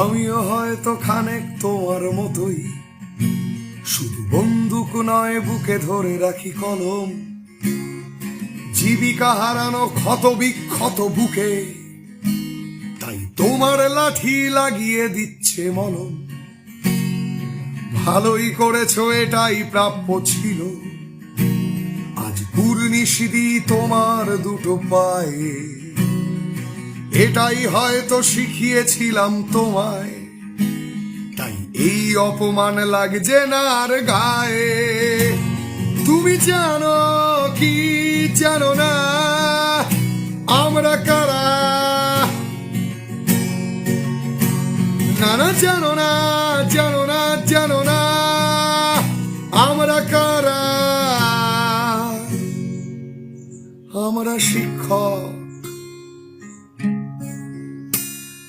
আমিও হয়তো খানেক তোমার মতোই। শুধু বন্দুক নয়, বুকে ধরে রাখি কলম। জীবিকা হারানো ক্ষত বিক্ষত বুকে, তাই তোমার লাঠি লাগিয়ে দিচ্ছে মলম। ভালোই করেছ, এটাই প্রাপ্য ছিল। আজ পূর্ণিশিদি তোমার দুটো পায়ে। এটাই হয়তো শিখিয়েছিলাম তোমায়। তাই এই অপমান লাগছে না আর গায়ে। তুমি জানো কি জানো না? আমরা কারা? না না জানো না জানো না জানো না। আমরা কারা? আমরা শিক্ষক।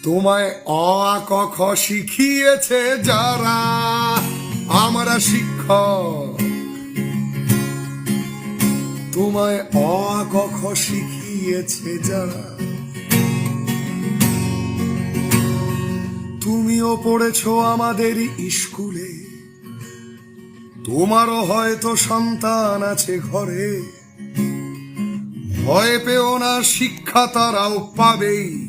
তোমায় অ ক খ শিখিয়েছে যারা আমরা শিক্ষক। তোমায় অ ক খ শিখিয়েছে যারা। তুমিও পড়েছো আমাদের স্কুলে। তোমারও হয়তো সন্তান আছে ঘরে। ভয় পেও না, শিক্ষা তারাও পাবেই।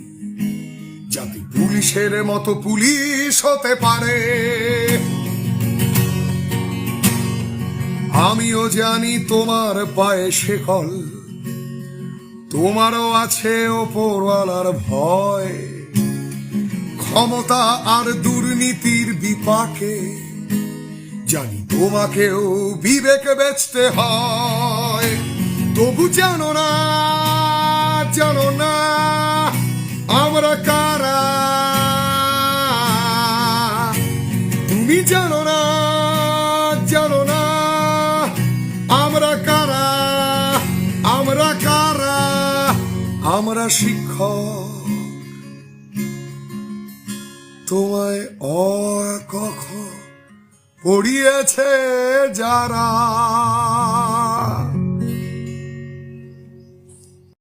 যাতে পুলিশের মতো পুলিশ হতে পারে। আমিও জানি তোমার পায়ে শেকল, তোমারও আছে ওপরওয়ালার ভয়। ক্ষমতা আর দুর্নীতির বিপাকে জানি তোমাকেও বিবেক বেচতে হয়। তবু জানো না জানো না, আমরা কারা তুমি জানো না জানো না, আমরা কারা আমরা কারা, আমরা শিক্ষক। তোমায় অ কখন পড়িয়েছে যারা